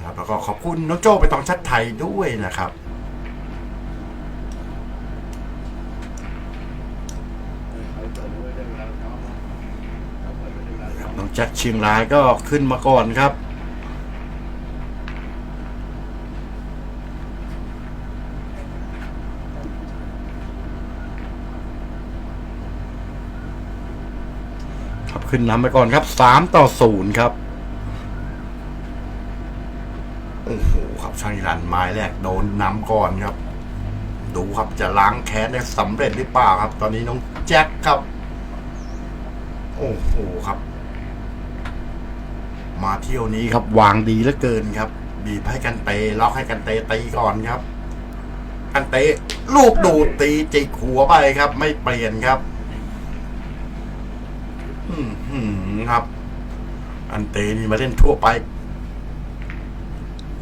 นะครับแล้วก็ขอบคุณน้องโจ้ไปตองชัดไทยด้วยนะครับน้องแจ็คเชียงรายก็ขึ้นมาก่อนครับครับขึ้นนำไปก่อนครับสามต่อศูนย์ครับ โอ้โหครับช่างนิรันไม้แรกโดนน้ำก่อนครับ ดูครับจะล้างแค้นได้สำเร็จหรือเปล่าครับ ตอนนี้น้องแจ็คครับ โอ้โหครับ มาเที่ยวนี้ครับวางดีเหลือเกินครับ บีบให้กันเตะล็อกให้กันเตะตีก่อนครับ กันเตะลูกดูดตีจิกหัวไปครับ ไม่เปลี่ยนครับอืมครับ อันเตนี่มาเล่นทั่วไป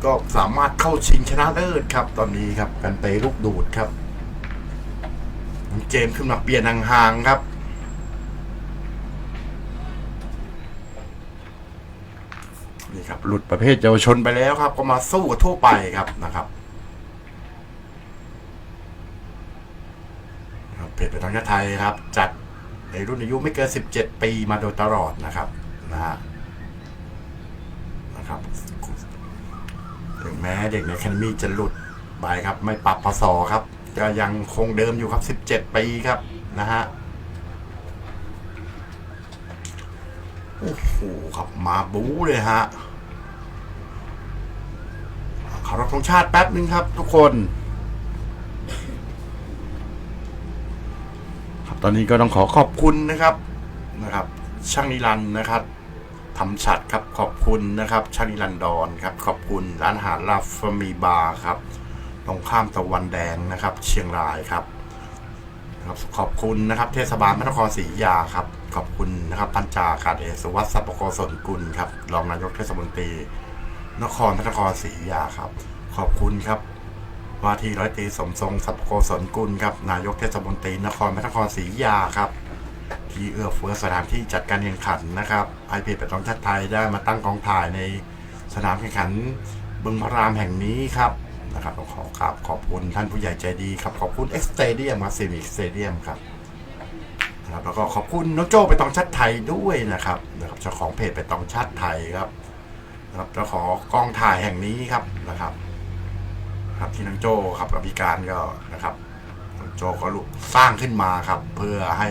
ก็สามารถเข้าชิงชนะเลิศครับ ตอนนี้ครับกันเตลูกดูดครับเจมส์ขึ้นมาเปลี่ยนห่างๆครับ นี่ครับ หลุดประเภทเยาวชนไปแล้วครับ ก็มาสู้กับทั่วไปครับนะครับครับเพจเป็นทางชาติไทยครับ จัดในรุ่นอายุไม่เกิน 17 ปีมาโดยตลอดนะครับนะฮะนะครับ ถึงแม้เด็กในแค d มีจะหลุดไปครับ ไม่ปรับพศครับก็ยังคงเดิมอยู่ครับ 17 ปีครับนะฮะโอ้โหครับมาบู๊เลยฮะขอรับธงชาติแป๊บนึงครับ ทุกคนครับตอนนี้ก็ต้องขอขอบคุณนะครับนะครับ ช่างนิรันดร์นะครับ ทำฉัดครับขอบคุณนะครับชางนิรันดรครับขอบคุณร้านอาหารลาฟมีบาร์ครับตรงข้ามตะวันแดงนะครับ เชียงรายครับครับขอบคุณนะครับเทศบาลพระนครศรีอยุธยาครับขอบคุณนะครับพันจากาศเอกสุวัสดิ์สัพพโกศลกุลครับรองนายกเทศมนตรี นครพระนครศรีอยุธยาครับ ขอบคุณครับว่าที่ร้อยตรีสมทรงสัพโกศลกุลครับนายกเทศมนตรีนครพระนครศรีอยุธยาครับ ที่เอื้อเฟื้อสถานที่จัดการแข่งขันนะครับไอพีเป็ดต้องชาติไทยได้มาตั้งกองถ่ายในสนามแข่งขันบึงพระรามแห่งนี้ครับนะครับต้องขอกราบขอบคุณท่านผู้ใหญ่ใจดีครับขอบคุณเอ็กซ์เตเดียมครับซีมิกสเตเดียมครับนะครับแล้วก็ขอบคุณน้องโจ้ไปตองชัดไทยด้วยนะครับนะครับเจ้าของเพจไปตองชัดไทยครับนะครับจ้าขอกองถ่ายแห่งนี้ครับนะครับ ครับที่น้องโจ้ครับกับพิการก็นะครับน้องโจ้ก็ลุกสร้างขึ้นมาครับ เพื่อให้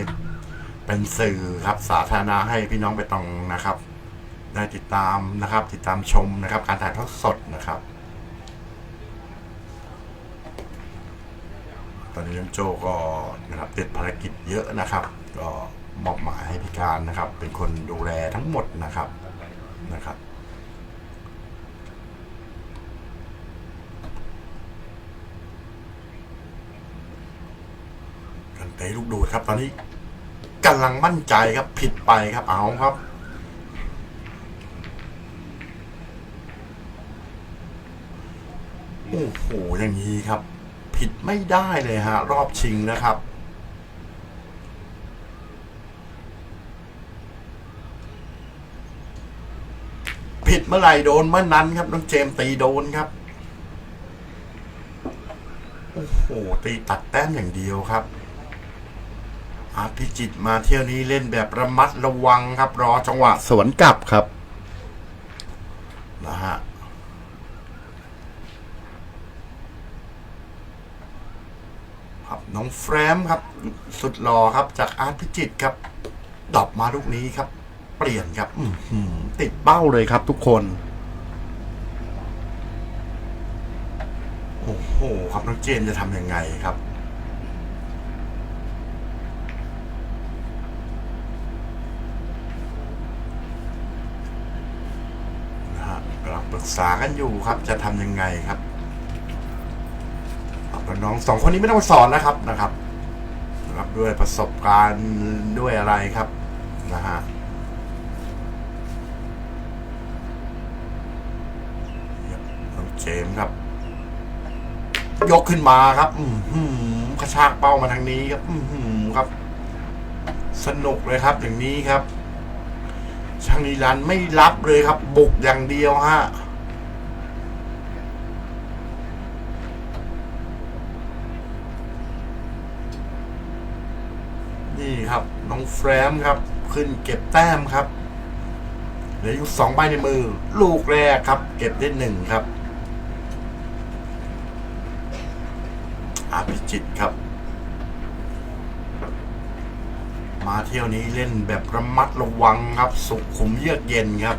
เป็นสื่อครับสาธารณะให้พี่น้องไปตองนะครับ ได้ติดตามนะครับ ติดตามชมนะครับ การถ่ายทอดสดนะครับ ตอนนี้น้องโจก็นะครับติดภารกิจเยอะนะครับ ก็มอบหมายให้พิการนะครับ เป็นคนดูแลทั้งหมดนะครับนะครับกันเตะลูกดูดครับตอนนี้ กำลังมั่นใจครับผิดไปครับเอาครับ โอ้โหอย่างนี้ครับ ผิดไม่ได้เลยฮะ รอบชิงนะครับผิดเมื่อไหร่โดนเมื่อนั้นครับน้องเจมส์ตีโดนครับ โอ้โห ตีตัดแต้มอย่างเดียวครับ อาร์ตพิจิตรมาเที่ยวนี้เล่นแบบระมัดระวังครับ รอจังหวะสวนกลับครับนะฮะครับน้องแฟรมครับ สุดหล่อครับจากอาร์ตพิจิตรครับดรอปมาลูกนี้ครับ เปลี่ยนครับอื้อหือติดเป้าเลยครับทุกคนโอ้โหครับน้องเจนจะทำยังไงครับ นะฮะกำลัง ปรึกษากันอยู่ครับ จะทำยังไงครับน้องสองคนนี้ไม่ต้องสอนนะครับนะครับนะครับด้วยประสบการณ์ด้วยอะไรครับนะฮะน้องเจมส์ครับ ยกขึ้นมาครับ อือหือกระชากเป้ามาทางนี้ครับ อือหือครับ สนุกเลยครับอย่างนี้ครับ ชางอีรันไม่รับเลยครับ บุกอย่างเดียวฮะนี่ครับ น้องแฟรมครับ ขึ้นเก็บแต้มครับเหลืออยู่สองใบในมือ ลูกแรกครับ เก็บได้หนึ่งครับอาพิจิตครับ มาเที่ยวนี้เล่นแบบระมัดระวังครับ สุขุมเยือกเย็นครับ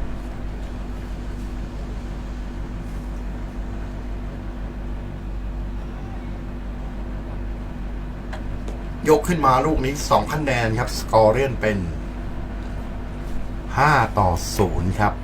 ยกขึ้นมาลูกนี้สองคะแนนครับ สกอร์เรียนเป็นห้าต่อศูนย์ครับ